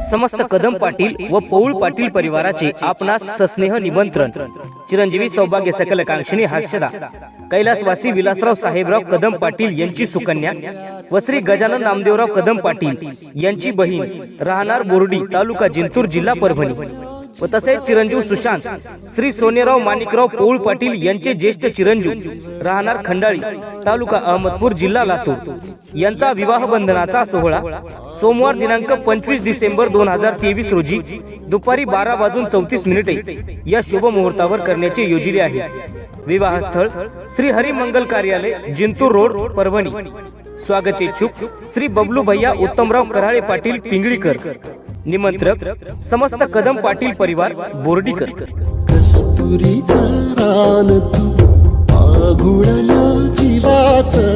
समस्त कदम पाटील व पौळ पाटील परिवाराचे आपणास सस्नेह निमंत्रण. चिरंजीवी सौभाग्य सकल कांक्षिणी हास्यदा कैलासवासी विलासराव साहेबराव कदम पाटील यांची सुकन्या. व श्री गजानन नामदेवराव कदम पाटील यांची बहीण राहणार बोर्डी तालुका जिंतूर जिल्हा परभणी. व तसेच चिरंजीव सुशांत श्री सोनेराव माणिकराव पोळ पाटील यांचे ज्येष्ठ चिरंजीव राहणार खंडाळी तालुका अहमदपूर जिल्हा लातूर. यांचा विवाह बंधनाचा सोहळा सोमवार दिनांक पंचवीस डिसेंबर दोन हजार तेवीस रोजी दुपारी बारा वाजून चौतीस मिनिटे या शुभ मुहूर्तावर करण्याचे योजिले आहे. विवाहस्थळ श्री हरिमंगल कार्यालय जिंतूर रोड परभणी. स्वागत इच्छुक श्री बबलू भैया उत्तमराव कराळे पाटील पिंगळीकर. निमंत्रक समस्त कदम पाटील परिवार बोर्डीकर. कस्तुरीचा रान तू आघुळल्या जीवाचं